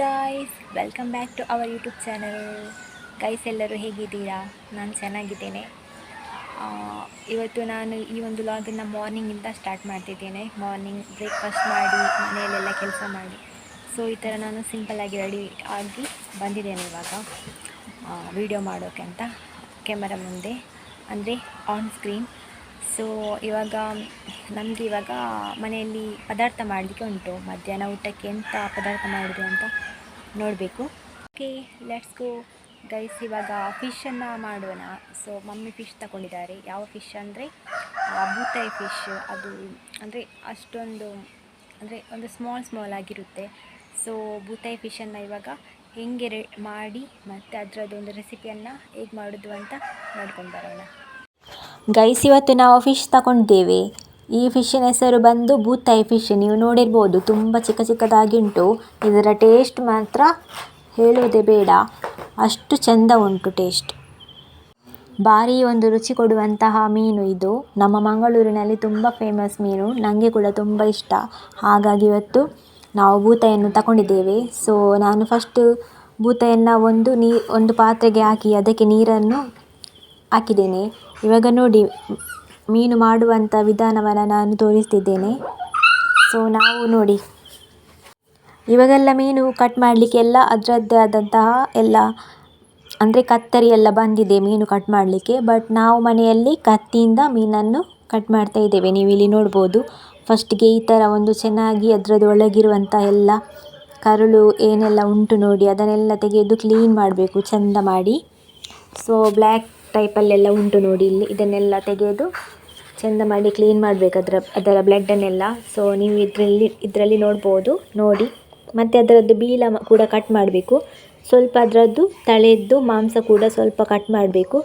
Guys welcome back to our YouTube channel guys ಎಲ್ಲರೂ ಹೇಗಿದ್ದೀರಾ? ನಾನು ಚೆನ್ನಾಗಿದ್ದೇನೆ. ಇವತ್ತು ನಾನು ಈ ಒಂದು ಲಾಗನ್ನು ಮಾರ್ನಿಂಗಿಂದ ಸ್ಟಾರ್ಟ್ ಮಾಡ್ತಿದ್ದೇನೆ. ಮಾರ್ನಿಂಗ್ ಬ್ರೇಕ್ಫಾಸ್ಟ್ ಮಾಡಿ, ಮನೆಯಲ್ಲೆಲ್ಲ ಕೆಲಸ ಮಾಡಿ. ಸೊ ಈ ಥರ ನಾನು ಸಿಂಪಲ್ಲಾಗಿ ರೆಡಿ ಆಗಿ ಬಂದಿದ್ದೇನೆ ಇವಾಗ. ವಿಡಿಯೋ ಮಾಡೋಕ್ಕೆ ಅಂತ. ಕ್ಯಾಮರಾ ಮುಂದೆ. ಅಂದರೆ ಆನ್ ಸ್ಕ್ರೀನ್ ಸೊ ಇವಾಗ ನಮಗೆ ಇವಾಗ ಮನೆಯಲ್ಲಿ ಪದಾರ್ಥ ಮಾಡಲಿಕ್ಕೆ ಉಂಟು. ಮಧ್ಯಾಹ್ನ ಊಟಕ್ಕೆ ಎಂಥ ಪದಾರ್ಥ ಮಾಡೋದು ಅಂತ ನೋಡಬೇಕು. ಓಕೆ ಲೆಟ್ಸ್ ಗೋ ಗೈಸ್ ಇವಾಗ ಫಿಶನ್ನು ಮಾಡೋಣ. ಸೊ ಮಮ್ಮಿ ಫಿಶ್ ತಗೊಂಡಿದ್ದಾರೆ ಯಾವ ಫಿಶ್ ಅಂದರೆ ಬೂತಾಯಿ ಫಿಶ್ ಅದು ಅಂದರೆ ಅಷ್ಟೊಂದು, ಅಂದರೆ ಒಂದು ಸ್ಮಾಲ್ ಸ್ಮಾಲ್ ಆಗಿರುತ್ತೆ. ಸೊ ಬೂತಾಯಿ ಫಿಶನ್ನು ಇವಾಗ ಹೆಂಗೆ ರೆ ಮಾಡಿ ಮತ್ತು ಅದರದ್ದು ಒಂದು ರೆಸಿಪಿಯನ್ನು ಹೇಗೆ ಮಾಡೋದು ಅಂತ ನೋಡ್ಕೊಂಡು ಬರೋಣ. ಗೈಸ್, ಇವತ್ತು ನಾವು ಫಿಶ್ ತಗೊಂಡಿದ್ದೇವೆ. ಈ ಫಿಶ್ಶಿನ ಹೆಸರು ಬಂದು ಬೂತಾಯಿ ಫಿಶ್ ನೀವು ನೋಡಿರ್ಬೋದು, ತುಂಬ ಚಿಕ್ಕ ಚಿಕ್ಕದಾಗಿ ಉಂಟು ಇದರ ಟೇಸ್ಟ್ ಮಾತ್ರ ಹೇಳುವುದೇ ಬೇಡ. ಅಷ್ಟು ಚೆಂದ ಉಂಟು ಟೇಸ್ಟ್ ಭಾರಿ ಒಂದು ರುಚಿ ಕೊಡುವಂತಹ ಮೀನು ಇದು. ನಮ್ಮ ಮಂಗಳೂರಿನಲ್ಲಿ ತುಂಬ ಫೇಮಸ್ ಮೀನು. ನನಗೆ ಕೂಡ ತುಂಬ ಇಷ್ಟ. ಹಾಗಾಗಿ ಇವತ್ತು ನಾವು ಬೂತಾಯನ್ನು ತಗೊಂಡಿದ್ದೇವೆ. ಸೊ ನಾನು ಫಸ್ಟು ಬೂತಾಯನ್ನು ಒಂದು ನೀ, ಒಂದು ಪಾತ್ರೆಗೆ ಹಾಕಿ ಅದಕ್ಕೆ ನೀರನ್ನು ಹಾಕಿದ್ದೇನೆ. ಇವಾಗ ನೋಡಿ, ಮೀನು ಮಾಡುವಂಥ ವಿಧಾನವನ್ನು ನಾನು ತೋರಿಸ್ತಿದ್ದೇನೆ. ಸೊ ನಾವು ನೋಡಿ. ಇವಾಗೆಲ್ಲ ಮೀನು ಕಟ್ ಮಾಡಲಿಕ್ಕೆಲ್ಲ ಅದರದ್ದೇ ಆದಂತಹ ಎಲ್ಲ, ಅಂದರೆ ಕತ್ತರಿ ಎಲ್ಲ ಬಂದಿದೆ ಮೀನು ಕಟ್ ಮಾಡಲಿಕ್ಕೆ. ಬಟ್ ನಾವು ಮನೆಯಲ್ಲಿ ಕತ್ತಿಯಿಂದ ಮೀನನ್ನು ಕಟ್ ಮಾಡ್ತಾ ಇದ್ದೇವೆ. ನೀವು ಇಲ್ಲಿ ನೋಡ್ಬೋದು ಫಸ್ಟಿಗೆ ಈ ಥರ ಒಂದು ಚೆನ್ನಾಗಿ ಅದರದ್ದು ಒಳಗಿರುವಂಥ ಎಲ್ಲ ಕರುಳು ಏನೆಲ್ಲ ಉಂಟು ನೋಡಿ, ಅದನ್ನೆಲ್ಲ ತೆಗೆದು ಕ್ಲೀನ್ ಮಾಡಬೇಕು, ಚೆಂದ ಮಾಡಿ. ಸೊ ಬ್ಲ್ಯಾಕ್ ಟೈಪಲ್ಲೆಲ್ಲ ಉಂಟು ನೋಡಿ ಇಲ್ಲಿ. ಇದನ್ನೆಲ್ಲ ತೆಗೆದು ಚೆಂದ ಮಾಡಿ ಕ್ಲೀನ್ ಮಾಡಬೇಕು ಅದರ ಅದರ ಬ್ಲಡ್ಡನ್ನೆಲ್ಲ ಸೊ ನೀವು ಇದರಲ್ಲಿ ಇದರಲ್ಲಿ ನೋಡ್ಬೋದು, ನೋಡಿ. ಮತ್ತು ಅದರದ್ದು ಬೀಲ ಕೂಡ ಕಟ್ ಮಾಡಬೇಕು. ಸ್ವಲ್ಪ ಅದರದ್ದು ತಳೆದ್ದು ಮಾಂಸ ಕೂಡ ಸ್ವಲ್ಪ ಕಟ್ ಮಾಡಬೇಕು.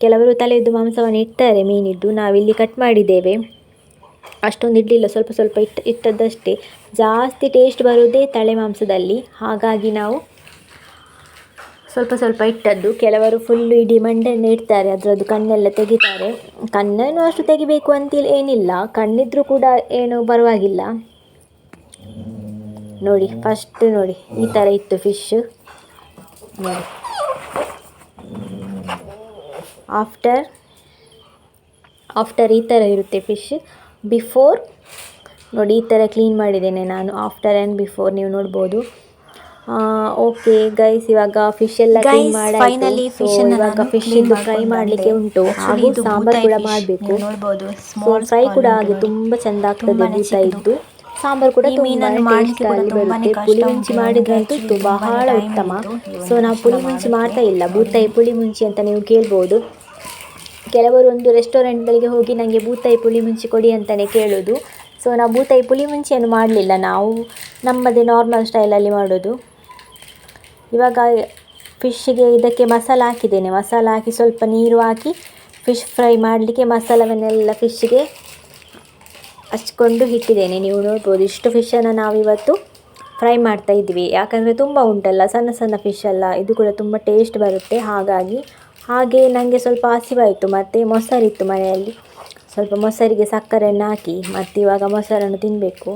ಕೆಲವರು ತಲೆಯದ್ದು ಮಾಂಸವನ್ನು ಇಡ್ತಾರೆ ಮೀನಿದ್ದು. ನಾವಿಲ್ಲಿ ಕಟ್ ಮಾಡಿದ್ದೇವೆ. ಅಷ್ಟೊಂದು ಇಡಲಿಲ್ಲ, ಸ್ವಲ್ಪ ಸ್ವಲ್ಪ ಇಟ್ಟ, ಇಟ್ಟದ್ದಷ್ಟೇ. ಜಾಸ್ತಿ ಟೇಸ್ಟ್ ಬರೋದೇ ತಲೆ ಮಾಂಸದಲ್ಲಿ. ಹಾಗಾಗಿ ನಾವು ಸ್ವಲ್ಪ ಸ್ವಲ್ಪ ಇಟ್ಟದ್ದು. ಕೆಲವರು ಫುಲ್ ಇಡೀ ಮಂಡೆಯನ್ನು ಇಡ್ತಾರೆ. ಅದರದ್ದು ಕಣ್ಣೆಲ್ಲ ತೆಗಿತಾರೆ. ಕಣ್ಣನ್ನು ಅಷ್ಟು ತೆಗಿಬೇಕು ಅಂತೇಳಿ ಏನಿಲ್ಲ. ಕಣ್ಣಿದ್ರೂ ಕೂಡ ಏನು ಪರವಾಗಿಲ್ಲ. ನೋಡಿ ಫಸ್ಟ್ ನೋಡಿ, ಈ ಥರ ಇತ್ತು ಫಿಶ್ ನೋಡಿ. ಆಫ್ಟರ್ ಆಫ್ಟರ್ ಈ ಥರ ಇರುತ್ತೆ ಫಿಶ್ ಬಿಫೋರ್ ನೋಡಿ, ಈ ಥರ ಕ್ಲೀನ್ ಮಾಡಿದ್ದೇನೆ ನಾನು. ಆಫ್ಟರ್ ಆ್ಯಂಡ್ ಬಿಫೋರ್ ನೀವು ನೋಡ್ಬೋದು. ಓಕೆ ಗೈಸ್ ಇವಾಗ ಫಿಶ್ ಎಲ್ಲ ಕ್ಲೀನ್ ಫಿಶ್ ಮಾಡಿ finally fish ಇವಾಗ ಫಿಶ್ ಇದು ಫ್ರೈ ಮಾಡ್ಲಿಕ್ಕೆ. ಉಂಟು. ಹಾಗೂ ಸಾಂಬಾರ್ ಕೂಡ ಮಾಡ್ಬೇಕು. ನೋಡಬಹುದು ಫ್ರೈ ಕೂಡ ಆಗಿ ಹಾಗೆ ತುಂಬಾ ಚೆಂದ ಆಗ್ತದೆ ಚಿಕ್ಕದು. ಇದ್ದು ಸಾಂಬಾರ್ ಕೂಡ ಮೀನನ್ನು ಮಾಡ್ಲಿಕ್ಕೆ ಪುಳಿ ಮುಂಚಿ ಮಾಡಿದ್ರಂತೂ ಬಹಳ ಉತ್ತಮ. ಸೊ ನಾವು ಪುಳಿ ಮುಂಚಿ ಮಾಡ್ತಾ ಇಲ್ಲ. ಬೂತಾಯಿ ಪುಳಿ ಮುಂಚಿ ಅಂತ ನೀವು ಕೇಳ್ಬೋದು. ಕೆಲವರು ಒಂದು ರೆಸ್ಟೋರೆಂಟ್ಗಳಿಗೆ ಹೋಗಿ ನನಗೆ ಬೂತಾಯಿ ಪುಳಿ ಮುಂಚಿ ಕೊಡಿ ಅಂತಾನೆ ಕೇಳೋದು. ಸೊ ನಾವು ಬೂತಾಯಿ ಪುಳಿ ಮುಂಚಿಯನ್ನು ಮಾಡಲಿಲ್ಲ. ನಾವು ನಮ್ಮದೇ ನಾರ್ಮಲ್ ಸ್ಟೈಲಲ್ಲಿ ಮಾಡೋದು. ಇವಾಗ ಫಿಶ್ಶಿಗೆ ಇದಕ್ಕೆ ಮಸಾಲ ಹಾಕಿದ್ದೇನೆ. ಮಸಾಲ ಹಾಕಿ ಸ್ವಲ್ಪ ನೀರು ಹಾಕಿ ಫಿಶ್ ಫ್ರೈ ಮಾಡಲಿಕ್ಕೆ ಮಸಾಲವನ್ನೆಲ್ಲ ಫಿಶ್ಶಿಗೆ ಹಚ್ಕೊಂಡು ಇಟ್ಟಿದ್ದೇನೆ. ನೀವು ನೋಡ್ಬೋದು ಇಷ್ಟು ಫಿಶನ್ನು ನಾವು ಇವತ್ತು ಫ್ರೈ ಮಾಡ್ತಾ ಇದ್ವಿ ಯಾಕಂದರೆ ತುಂಬ ಉಂಟಲ್ಲ, ಸಣ್ಣ ಸಣ್ಣ ಫಿಶ್ ಅಲ್ಲ. ಇದು ಕೂಡ ತುಂಬ ಟೇಸ್ಟ್ ಬರುತ್ತೆ. ಹಾಗಾಗಿ ಹಾಗೆ ನನಗೆ ಸ್ವಲ್ಪ ಹಸಿವಾಯಿತು. ಮತ್ತು ಮೊಸರಿತ್ತು ಮನೆಯಲ್ಲಿ. ಸ್ವಲ್ಪ ಮೊಸರಿಗೆ ಸಕ್ಕರೆಯನ್ನು ಹಾಕಿ. ಮತ್ತು ಇವಾಗ ಮೊಸರನ್ನು ತಿನ್ನಬೇಕು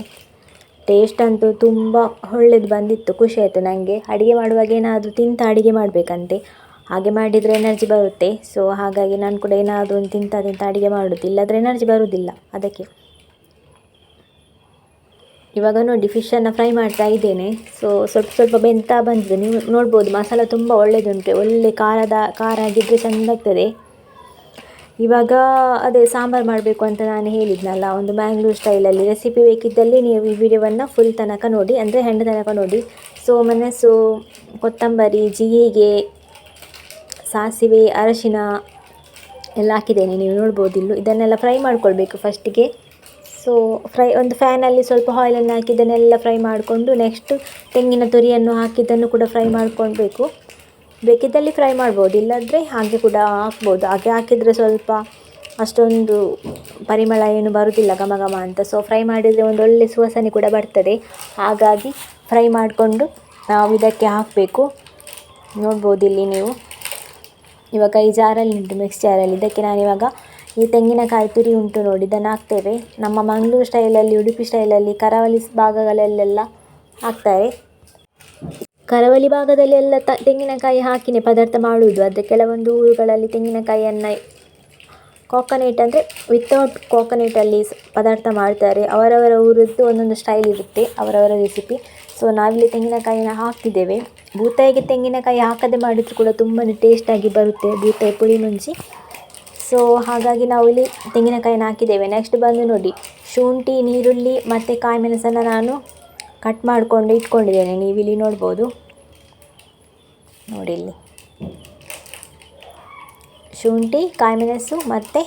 ಟೇಸ್ಟ್ ಅಂತೂ ತುಂಬ ಒಳ್ಳೇದು ಬಂದಿತ್ತು, ಖುಷಿ ಆಯಿತು ನನಗೆ ಅಡುಗೆ ಮಾಡುವಾಗ ಏನಾದರೂ ತಿಂತ ಅಡುಗೆ ಮಾಡಬೇಕಂತೆ. ಹಾಗೆ ಮಾಡಿದರೆ ಎನರ್ಜಿ ಬರುತ್ತೆ. ಸೊ ಹಾಗಾಗಿ ನಾನು ಕೂಡ ಏನಾದರೂ ಒಂದು ತಿಂತ ತಿಂತ ಅಡುಗೆ ಮಾಡೋದು. ಇಲ್ಲಾದರೆ ಎನರ್ಜಿ ಬರುವುದಿಲ್ಲ ಅದಕ್ಕೆ. ಇವಾಗ ನೋಡಿ ಫಿಶನ್ನು ಫ್ರೈ ಮಾಡ್ತಾ ಇದ್ದೇನೆ. ಸೊ ಸ್ವಲ್ಪ ಸ್ವಲ್ಪ ಬೆಂತಾ ಬಂದಿದೆ. ನೀವು ನೋಡ್ಬೋದು, ಮಸಾಲ ತುಂಬ ಒಳ್ಳೆಯದುಂಟು ಒಳ್ಳೆ ಖಾರದ, ಖಾರ ಆಗಿದ್ದರೆ ಚೆಂದಾಗ್ತದೆ ಇವಾಗ ಅದೇ ಸಾಂಬಾರು ಮಾಡಬೇಕು ಅಂತ ನಾನು ಹೇಳಿದ್ನಲ್ಲ, ಒಂದು ಮ್ಯಾಂಗ್ಳೂರ್ ಸ್ಟೈಲಲ್ಲಿ ರೆಸಿಪಿ ಬೇಕಿದ್ದಲ್ಲಿ ನೀವು ಈ ವಿಡಿಯೋವನ್ನು ಫುಲ್ ತನಕ ನೋಡಿ, ಅಂದರೆ ಹೆಣ್ಣು ತನಕ ನೋಡಿ. ಸೊ ಮೆಣಸು ಕೊತ್ತಂಬರಿ, ಜೀರಿಗೆ, ಸಾಸಿವೆ, ಅರಶಿನ ಎಲ್ಲ ಹಾಕಿದ್ದೇನೆ, ನೀವು ನೋಡ್ಬೋದು ಇಲ್ಲೂ. ಇದನ್ನೆಲ್ಲ ಫ್ರೈ ಮಾಡ್ಕೊಳ್ಬೇಕು ಫಸ್ಟಿಗೆ ಸೊ ಫ್ರೈ ಒಂದು ಫ್ಯಾನಲ್ಲಿ ಸ್ವಲ್ಪ ಆಯಿಲನ್ನು ಹಾಕಿದ್ದನ್ನೆಲ್ಲ ಫ್ರೈ ಮಾಡಿಕೊಂಡು ನೆಕ್ಸ್ಟ್ ತೆಂಗಿನ ತುರಿಯನ್ನು ಹಾಕಿದ್ದನ್ನು ಕೂಡ ಫ್ರೈ ಮಾಡ್ಕೊಳ್ಬೇಕು. ಬೇಕಿದ್ದಲ್ಲಿ ಫ್ರೈ ಮಾಡ್ಬೋದು, ಇಲ್ಲಾಂದರೆ ಹಾಗೆ ಕೂಡ ಹಾಕ್ಬೋದು. ಹಾಗೆ ಹಾಕಿದರೆ ಸ್ವಲ್ಪ ಅಷ್ಟೊಂದು ಪರಿಮಳ ಏನು ಬರುವುದಿಲ್ಲ ಘಮ ಘಮ ಅಂತ. ಸೊ ಫ್ರೈ ಮಾಡಿದರೆ ಒಂದು ಒಳ್ಳೆ ಸುವಾಸನೆ ಕೂಡ ಬರ್ತದೆ. ಹಾಗಾಗಿ ಫ್ರೈ ಮಾಡಿಕೊಂಡು ನಾವು ಇದಕ್ಕೆ ಹಾಕಬೇಕು. ನೋಡ್ಬೋದು ಇಲ್ಲಿ ನೀವು. ಇವಾಗ ಈ ಜಾರಲ್ಲಿ ಉಂಟು ಮಿಕ್ಸ್ ಜಾರಲ್ಲಿ. ಇದಕ್ಕೆ ನಾನಿವಾಗ ಈ ತೆಂಗಿನಕಾಯಿ ತುರಿ ಉಂಟು ನೋಡಿ, ಇದನ್ನು ಹಾಕ್ತೇವೆ. ನಮ್ಮ ಮಂಗಳೂರು ಸ್ಟೈಲಲ್ಲಿ ಉಡುಪಿ ಸ್ಟೈಲಲ್ಲಿ ಕರಾವಳಿ ಭಾಗಗಳಲ್ಲೆಲ್ಲ ಹಾಕ್ತಾರೆ. ಕರಾವಳಿ ಭಾಗದಲ್ಲಿ ಎಲ್ಲ ತ, ತೆಂಗಿನಕಾಯಿ ಹಾಕಿನೇ ಪದಾರ್ಥ ಮಾಡುವುದು. ಆದರೆ ಕೆಲವೊಂದು ಊರುಗಳಲ್ಲಿ ತೆಂಗಿನಕಾಯಿಯನ್ನು ಕೋಕೋನೆಟ್ ಅಂದರೆ ವಿತೌಟ್ ಕೋಕೋನೆಟಲ್ಲಿ ಪದಾರ್ಥ ಮಾಡ್ತಾರೆ. ಅವರವರ ಊರದ್ದು ಒಂದೊಂದು ಸ್ಟೈಲ್ ಇರುತ್ತೆ, ಅವರವರ ರೆಸಿಪಿ ಸೊ ನಾವಿಲ್ಲಿ ತೆಂಗಿನಕಾಯಿನ ಹಾಕ್ತಿದ್ದೇವೆ ಬೂತಾಯಿಗೆ ತೆಂಗಿನಕಾಯಿ ಹಾಕದೆ ಮಾಡಿದರೂ ಕೂಡ ತುಂಬಾ ಟೇಸ್ಟಾಗಿ ಬರುತ್ತೆ ಬೂತಾಯಿ ಪುಳಿ ಮುಂಚಿ. ಸೊ ಹಾಗಾಗಿ ನಾವು ಇಲ್ಲಿ ತೆಂಗಿನಕಾಯಿನ ಹಾಕಿದ್ದೇವೆ. ನೆಕ್ಸ್ಟ್ ಬಂದು ನೋಡಿ, ಶುಂಠಿ ನೀರುಳ್ಳಿ ಮತ್ತು ಕಾಯಿ ಮೆಣಸನ್ನು ನಾನು ಕಟ್ ಮಾಡಿಕೊಂಡು ಇಟ್ಕೊಂಡಿದ್ದೇನೆ. ನೀವು ಇಲ್ಲಿ ನೋಡ್ಬೋದು. ನೋಡಿ ಇಲ್ಲಿ. ಶುಂಠಿ, ಕಾಯಿಮೆಣಸು ಮತ್ತು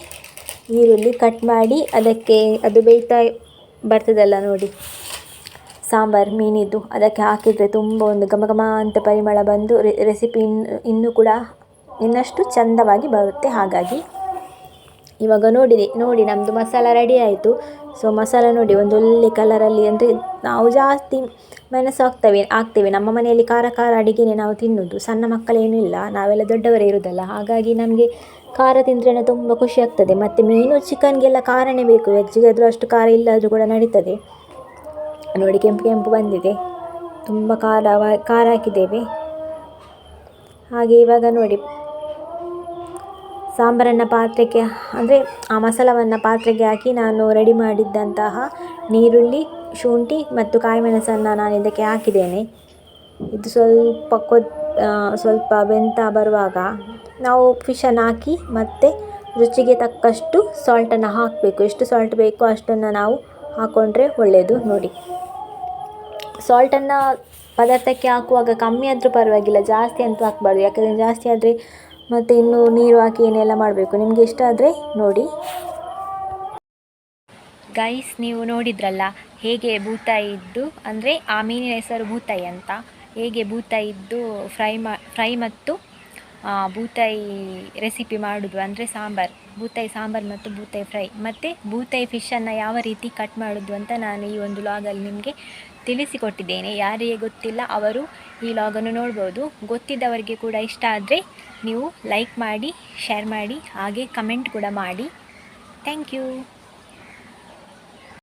ಈರುಳ್ಳಿ ಕಟ್ ಮಾಡಿ ಅದಕ್ಕೆ ಅದು ಬೇಯ್ತಾ ಬರ್ತದಲ್ಲ ನೋಡಿ. ಸಾಂಬಾರು, ಮೀನಿದ್ದು ಅದಕ್ಕೆ ಹಾಕಿದರೆ ತುಂಬ ಒಂದು ಘಮ ಘಮ ಅಂತ ಪರಿಮಳ ಬಂದು ರೆಸಿಪಿ ಇನ್ನು ಇನ್ನೂ ಕೂಡ ಇನ್ನಷ್ಟು ಚಂದವಾಗಿ ಬರುತ್ತೆ. ಹಾಗಾಗಿ ಇವಾಗ ನೋಡಿದೆ, ನೋಡಿ ನಮ್ಮದು ಮಸಾಲ ರೆಡಿ ಆಯಿತು. ಸೊ ಮಸಾಲ ನೋಡಿ, ಒಂದು ಒಳ್ಳೆ ಕಲರಲ್ಲಿ ಅಂದರೆ ನಾವು ಜಾಸ್ತಿ ಮೆಣಸು ಹಾಕ್ತೇವೆ ಹಾಕ್ತೇವೆ. ನಮ್ಮ ಮನೆಯಲ್ಲಿ ಖಾರ ಖಾರ ಅಡುಗೆನೇ ನಾವು ತಿನ್ನೋದು. ಸಣ್ಣ ಮಕ್ಕಳೇನೂ ಇಲ್ಲ, ನಾವೆಲ್ಲ ದೊಡ್ಡವರೇ ಇರೋದಲ್ಲ. ಹಾಗಾಗಿ ನಮಗೆ ಖಾರ ತಿಂದ್ರೇ ತುಂಬ ಖುಷಿ ಆಗ್ತದೆ. ಮತ್ತು ಮೀನು ಚಿಕನ್ಗೆಲ್ಲ ಖಾರನೇ ಬೇಕು. ಹೆಚ್ಚಿಗಾದರೂ ಅಷ್ಟು ಖಾರ ಇಲ್ಲಾದರೂ ಕೂಡ ನಡೀತದೆ. ನೋಡಿ, ಕೆಂಪು ಕೆಂಪು ಬಂದಿದೆ. ತುಂಬ ಖಾರ ಖಾರ ಹಾಕಿದ್ದೇವೆ. ಹಾಗೆ ಇವಾಗ ನೋಡಿ ಸಾಂಬಾರನ್ನು ಪಾತ್ರೆಗೆ, ಅಂದರೆ ಆ ಮಸಾಲವನ್ನು ಪಾತ್ರೆಗೆ ಹಾಕಿ ನಾನು ರೆಡಿ ಮಾಡಿದ್ದಂತಹ ನೀರುಳ್ಳಿ, ಶುಂಠಿ ಮತ್ತು ಕಾಯಿಮೆಣಸನ್ನು ನಾನು ಇದಕ್ಕೆ ಹಾಕಿದ್ದೇನೆ. ಇದು ಸ್ವಲ್ಪ ಕೊದ್ ಸ್ವಲ್ಪ ಬೆಂತ ಬರುವಾಗ ನಾವು ಫಿಶನ್ನು ಹಾಕಿ ಮತ್ತು ರುಚಿಗೆ ತಕ್ಕಷ್ಟು ಸಾಲ್ಟನ್ನು ಹಾಕಬೇಕು. ಎಷ್ಟು ಸಾಲ್ಟ್ ಬೇಕೋ ಅಷ್ಟನ್ನು ನಾವು ಹಾಕ್ಕೊಂಡ್ರೆ ಒಳ್ಳೆಯದು ನೋಡಿ. ಸಾಲ್ಟನ್ನು ಪದಾರ್ಥಕ್ಕೆ ಹಾಕುವಾಗ ಕಮ್ಮಿ ಆದರೂ ಪರವಾಗಿಲ್ಲ, ಜಾಸ್ತಿ ಅಂತೂ ಹಾಕ್ಬಾರ್ದು. ಯಾಕಂದರೆ ಜಾಸ್ತಿ ಆದರೆ ಮತ್ತು ಇನ್ನು ನೀರು ಹಾಕಿ ಏನೆಲ್ಲ ಮಾಡಬೇಕು? ನಿಮಗೆ ಇಷ್ಟ ಆದರೆ ನೋಡಿ. ಗೈಸ್ ನೀವು ನೋಡಿದ್ರಲ್ಲ, ಹೇಗೆ ಬೂತಾಯಿ ಇದ್ದು, ಅಂದರೆ ಆ ಮೀನಿನ ಹೆಸರು ಬೂತಾಯಿ ಅಂತ. ಹೇಗೆ ಬೂತಾಯಿ ಇದ್ದು, ಫ್ರೈ ಮಾ, ಫ್ರೈ ಮತ್ತು ಬೂತಾಯಿ ರೆಸಿಪಿ ಮಾಡೋದು ಅಂದರೆ ಸಾಂಬಾರು. ಬೂತಾಯಿ ಸಾಂಬಾರು ಮತ್ತು ಬೂತಾಯಿ ಫ್ರೈ ಮತ್ತು ಬೂತಾಯಿ ಫಿಶನ್ನು ಯಾವ ರೀತಿ ಕಟ್ ಮಾಡೋದು ಅಂತ ನಾನು ಈ ಒಂದು ಲಾಗಲ್ಲಿ ನಿಮಗೆ ತಿಳಿಸಿಕೊಟ್ಟಿದ್ದೇನೆ. ಯಾರಿಗೆ ಗೊತ್ತಿಲ್ಲ ಅವರು ಈ ಲಾಗನ್ನು ನೋಡ್ಬೋದು. ಗೊತ್ತಿದ್ದವರಿಗೆ ಕೂಡ ಇಷ್ಟ ಆದರೆ ನೀವು ಲೈಕ್ ಮಾಡಿ ಶೇರ್ ಮಾಡಿ, ಹಾಗೆ ಕಮೆಂಟ್ ಕೂಡ ಮಾಡಿ. Thank you